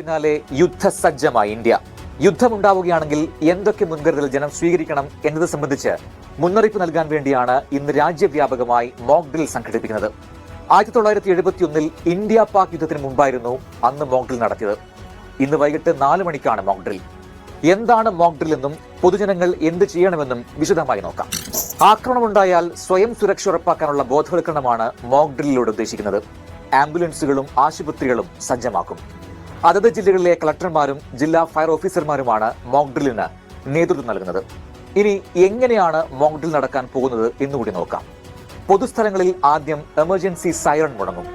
പിന്നാലെ യുദ്ധസജ്ജമായി ഇന്ത്യ. യുദ്ധമുണ്ടാവുകയാണെങ്കിൽ എന്തൊക്കെ മുൻകരുതൽ ജനം സ്വീകരിക്കണം എന്നത് സംബന്ധിച്ച് മുന്നറിയിപ്പ് നൽകാൻ വേണ്ടിയാണ് ഇന്ന് രാജ്യവ്യാപകമായി മോക്ക് ഡ്രിൽ സംഘടിപ്പിക്കുന്നത്. ആയിരത്തി തൊള്ളായിരത്തി എഴുപത്തിയൊന്നിൽ ഇന്ത്യ പാക് യുദ്ധത്തിന് മുമ്പായിരുന്നു അന്ന് മോക്ക് ഡ്രിൽ നടത്തിയത്. ഇന്ന് വൈകിട്ട് നാല് മണിക്കാണ് മോക്ക് ഡ്രിൽ എന്താണ് മോക്ക് ഡ്രിൽ എന്നും പൊതുജനങ്ങൾ എന്ത് ചെയ്യണമെന്നും വിശദമായി നോക്കാം. ആക്രമണമുണ്ടായാൽ സ്വയം സുരക്ഷ ഉറപ്പാക്കാനുള്ള ബോധവൽക്കരണമാണ് മോക്ക് ഡ്രില്ലിലൂടെ ഉദ്ദേശിക്കുന്നത്. ആംബുലൻസുകളും ആശുപത്രികളും സജ്ജമാക്കും. അതത് ജില്ലകളിലെ കളക്ടർമാരും ജില്ലാ ഫയർ ഓഫീസർമാരുമാണ് മോക്ക് ഡ്രില്ലിന് നേതൃത്വം നൽകുന്നത്. ഇനി എങ്ങനെയാണ് മോക്ക് ഡ്രിൽ നടക്കാൻ പോകുന്നത് എന്നുകൂടി നോക്കാം. പൊതുസ്ഥലങ്ങളിൽ ആദ്യം എമർജൻസി സൈറൺ മുടങ്ങും.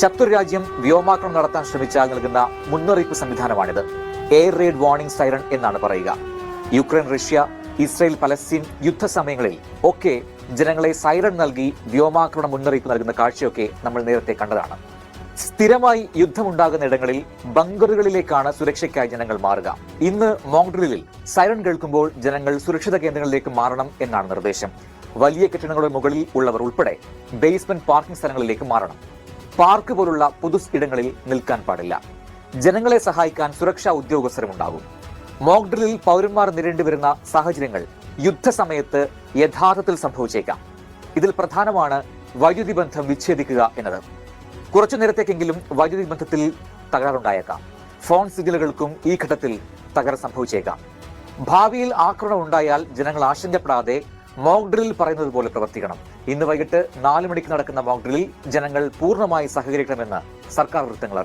ശത്രു രാജ്യം വ്യോമാക്രമണം നടത്താൻ ശ്രമിച്ചാൽ നൽകുന്ന മുന്നറിയിപ്പ് സംവിധാനമാണിത്. എയർ റെയ്ഡ് വാർണിംഗ് സൈറൺ എന്നാണ് പറയുക. യുക്രൈൻ റഷ്യ ഇസ്രയേൽ പലസ്തീൻ യുദ്ധസമയങ്ങളിൽ ഒക്കെ ജനങ്ങളെ സൈറൺ നൽകി വ്യോമാക്രമണ മുന്നറിയിപ്പ് നൽകുന്ന കാഴ്ചയൊക്കെ നമ്മൾ നേരത്തെ കണ്ടതാണ്. സ്ഥിരമായി യുദ്ധമുണ്ടാകുന്ന ഇടങ്ങളിൽ ബങ്കറുകളിലേക്കാണ് സുരക്ഷയ്ക്കായി ജനങ്ങൾ മാറുക. ഇന്ന് മോങ്ഡ്രിലിൽ സൈറൺ കേൾക്കുമ്പോൾ ജനങ്ങൾ സുരക്ഷിത കേന്ദ്രങ്ങളിലേക്ക് മാറണം എന്നാണ് നിർദ്ദേശം. വലിയ കെട്ടിടങ്ങളുടെ മുകളിൽ ഉള്ളവർ ഉൾപ്പെടെ ബേസ്മെന്റ് പാർക്കിംഗ് സ്ഥലങ്ങളിലേക്ക് മാറണം. പാർക്ക് പോലുള്ള പൊതു ഇടങ്ങളിൽ നിൽക്കാൻ പാടില്ല. ജനങ്ങളെ സഹായിക്കാൻ സുരക്ഷാ ഉദ്യോഗസ്ഥരും ഉണ്ടാകും മോക്ക് ഡ്രില്ലിൽ പൗരന്മാർ നേരിടേണ്ടി വരുന്ന സാഹചര്യങ്ങൾ യുദ്ധസമയത്ത് യഥാർത്ഥത്തിൽ സംഭവിച്ചേക്കാം. ഇതിൽ പ്രധാനമാണ് വൈദ്യുതി ബന്ധം വിച്ഛേദിക്കുക എന്നത്. കുറച്ചു നേരത്തേക്കെങ്കിലും വൈദ്യുതി ബന്ധത്തിൽ തകരാറുണ്ടായേക്കാം. ഫോൺ സിഗ്നലുകൾക്കും ഈ ഘട്ടത്തിൽ തകരാർ സംഭവിച്ചേക്കാം. ഭാവിയിൽ ആക്രമണം ഉണ്ടായാൽ ജനങ്ങൾ ആശങ്കപ്പെടാതെ മോക്ക് ഡ്രിൽ പറയുന്നത് പോലെ പ്രവർത്തിക്കണം. ഇന്ന് വൈകിട്ട് നാല് മണിക്ക് നടക്കുന്ന മോക്ക് ഡ്രില്ലിൽ ജനങ്ങൾ പൂർണമായി സഹകരിക്കണമെന്ന് സർക്കാർ വൃത്തങ്ങൾ